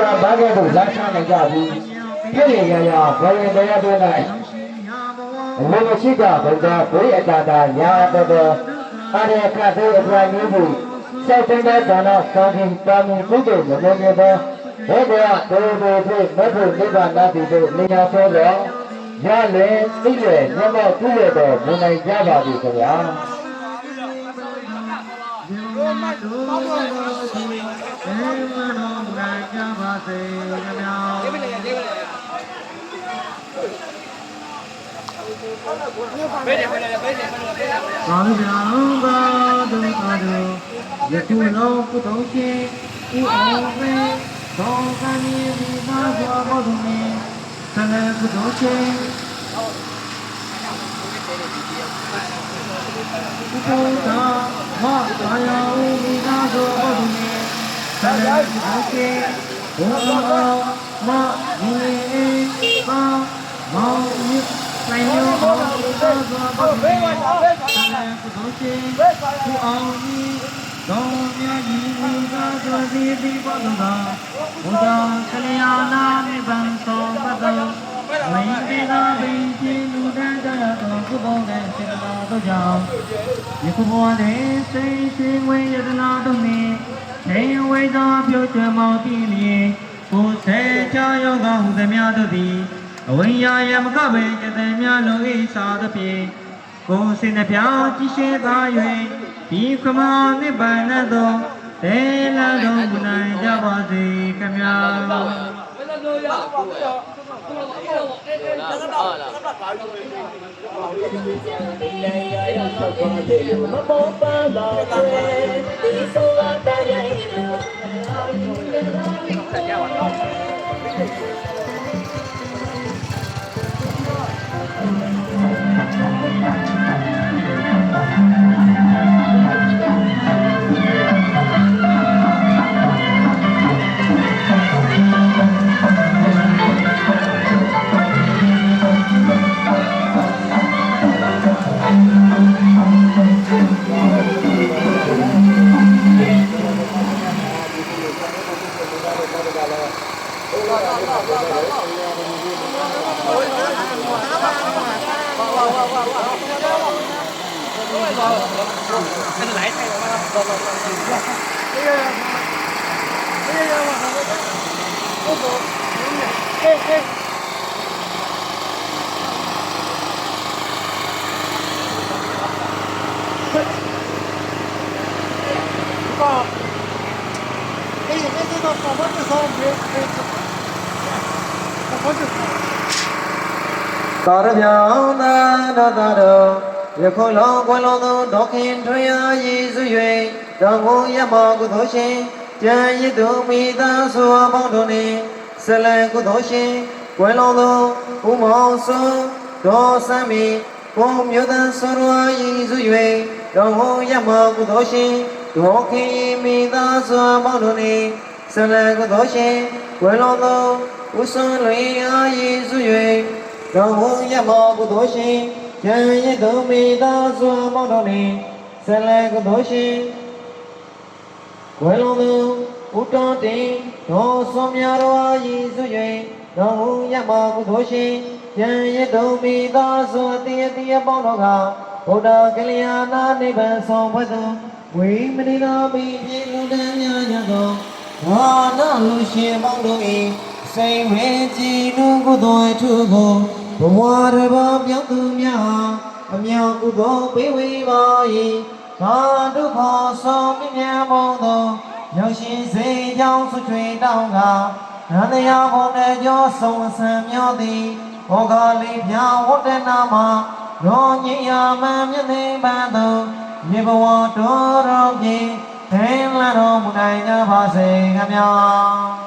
ကြာဘာကဲ့သို့လာချနိုင်ကြပြီဖြစ်နေရရဘယ်ရင်တရားတွင်၌အလုံးမရှိကဗုဒ္ဓဘိအတာတာညာတော်တော်အရေခတ်သေးအပြာမျိုးကိုစေတန်တဲ့ဒါနကောင်းခြင်းတာမန်ကုသိုလ်မလုံးမြေသောဘုရားဒေဝဒေဖြစ်မဖို့နိဗ္ဗာန်တည်သို့နေရာသောတော်ရလေသိလေညမောပြုရတော်မနိုင်ကြပါဘူးခင်ဗျာ သာဓုဗျာသာဓုသာဓုယခုလောကုသိုလ်ရှင်ဤအောင်ပဲသောကံဤမိသာစွာဘောဓုမေသ လကုသိုလ်ရှင်ကုသိုလ်သာမသာယဝိမိသာစွာဘောဓုမေသလကုသိုလ်ရှင်ဘုရားမဒီပါမောင်မြတ်ဆိုင်ရောဘောဓုသာစွာဘောဓုမေကုသိုလ်ရှင်သူအောင်ကြီးကောင်းမြတ်ကြီးမိသာစွာစီတိပဒနာဘုရားကလျာ တနာတို့ကြောင့်ယခုဘဝတွင်စိတ်ရှင်ဝေယတနာတို့နှင့်နေဝေသောပြုချေမောတိလျင်ကိုယ်စေချယောဂဟုသမျှတို့သည်အဝိညာယမကဘေယတများလုံး၏သာသဖြင့်ကိုယ်စင်နှပြကြည်ရှိသာ၍ဒီခမနိဗ္ဗာန်သောတေလာတော်မူနိုင်ကြပါစေခင် ဗျာသာရ anh lại thay rồi không? Đi ra, đi ra mà không có cái, cái, cái. Có, cái cái cái nó có mất cái xong, cái cái nó có được. မြောင်းသာဒသတော်ယခုလောကွယ်လုံးသောဒေါခင်ထွေအားရည်စွ၍တောင်ကုန်ရမကုသိုလ်ရှင်ကြံရည်သူမိသားစုအပေါင်းတို့နှင့်ဆလံကုသိုလ်ရှင်ကွယ်လုံးသောဥမောင်စွန်ဒေါ်စံမီဘုံမြို့သားဆွန်အားရည်စွ၍တောင်ကုန်ရမကုသိုလ်ရှင်ဒေါခင်မိသားစုအပေါင်းတို့နှင့်ဆလံကုသိုလ်ရှင်ကွယ်လုံးသောဥစွန်လွင်အားရည်စွ၍ တော်ဟူရမောကုသိုလ်ရှင်ဉာဏ်ရည်သူမိသားစွာမောတော်နေဆလံကုသိုလ်ရှင်ဝေလုံးသူဥတော်တင်တော်စွန်မြတော်အားရည်စွ၍တော်ဟူရမောကုသိုလ်ရှင်ဉာဏ်ရည်သူမိသားစွာတည်တည်ပေါင်းတော်ကဘုဒ္ဓကလျာဏနိဗ္ဗာန်ဆောင်ဖွဲ့သောဝိမနိနာမိပြေလူတန်းများရသောဘာနာလူရှင်ပေါင်းတို့၏စိတ်ဝေကြည်နုကုသိုလ်ထုကို ဘဝရဘာပြောင်းသူများအမြောက်ကုသိုလ်ပေးဝေပါ၏ဘာဒုက္ခဆုံးမြမြမောသောရောက်ရှင်စေကြောင်းဆွချွေတောင်းကရန်တရားဘုံနဲ့ကြောဆုံးဆံမျောသည်ဘောဂလေးပြဝတ္တနာမှာရောညင်ရမံမြတ်နေပန်းသောမြေဘဝတော်တော်ပြေထိန်လာတော်မူနိုင်ကြပါစေခင်ဗျာ